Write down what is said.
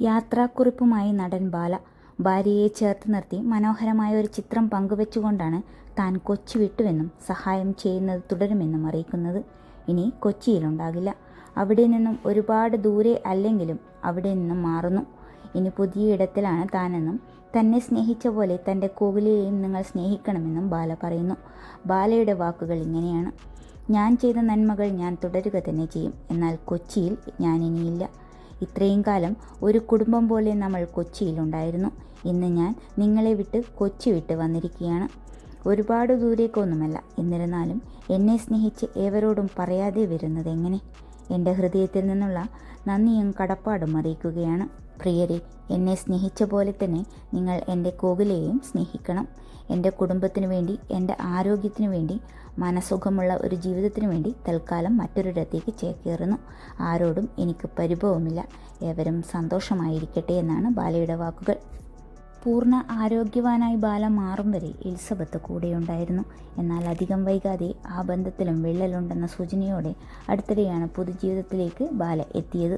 യാത്രാക്കുറിപ്പുമായി നടൻ ബാല. ഭാര്യയെ ചേർത്ത് നിർത്തി മനോഹരമായ ഒരു ചിത്രം പങ്കുവെച്ചുകൊണ്ടാണ് താൻ കൊച്ചി വിട്ടുവെന്നും സഹായം ചെയ്യുന്നത് തുടരുമെന്നും അറിയിക്കുന്നത്. ഇനി കൊച്ചിയിലുണ്ടാകില്ല. അവിടെ നിന്നും ഒരുപാട് ദൂരെ അല്ലെങ്കിലും അവിടെ നിന്നും മാറുന്നു. ഇനി പുതിയ ഇടത്തിലാണ് താനെന്നും തന്നെ സ്നേഹിച്ച പോലെ തന്റെ കോവിലെയും നിങ്ങൾ സ്നേഹിക്കണമെന്നും ബാല പറയുന്നു. ബാലയുടെ വാക്കുകൾ ഇങ്ങനെയാണ്. ഞാൻ ചെയ്ത നന്മകൾ ഞാൻ തുടരുക തന്നെ ചെയ്യും. എന്നാൽ കൊച്ചിയിൽ ഞാൻ ഇനിയില്ല. ഇത്രയും കാലം ഒരു കുടുംബം പോലെ നമ്മൾ കൊച്ചിയിലുണ്ടായിരുന്നു. ഇന്ന് ഞാൻ നിങ്ങളെ വിട്ട് കൊച്ചി വിട്ട് വന്നിരിക്കുകയാണ്. ഒരുപാട് ദൂരേക്കൊന്നുമല്ല. എന്നിരുന്നാലും എന്നെ സ്നേഹിച്ച് ഏവരോടും പറയാതെ വരുന്നത് എങ്ങനെ? എന്റെ ഹൃദയത്തിൽ നിന്നുള്ള നന്ദിയും കടപ്പാടും അറിയിക്കുകയാണ്. പ്രിയരെ എന്നെ സ്നേഹിച്ച പോലെ തന്നെ നിങ്ങൾ എന്റെ കോകിലയെയും സ്നേഹിക്കണം. എന്റെ കുടുംബത്തിനു വേണ്ടി എന്റെ ആരോഗ്യത്തിനു വേണ്ടി മനസുഖമുള്ള ഒരു ജീവിതത്തിനു വേണ്ടി തൽക്കാലം മറ്റൊരിടത്തേക്ക് ചേക്കേറുന്നു. ആരോടും എനിക്ക് പരിഭവമില്ല. ഏവരും സന്തോഷമായിരിക്കട്ടെ എന്നാണ് ബാലയുടെ വാക്കുകൾ. പൂർണ ആരോഗ്യവാനായി ബാല മാറും വരെ എലിസബത്ത് കൂടെയുണ്ടായിരുന്നു. എന്നാൽ അധികം വൈകാതെ ആ ബന്ധത്തിലും വിള്ളലുണ്ടെന്ന സൂചനയോടെ അടുത്തിടെയാണ് പൊതുജീവിതത്തിലേക്ക് ബാല എത്തിയത്.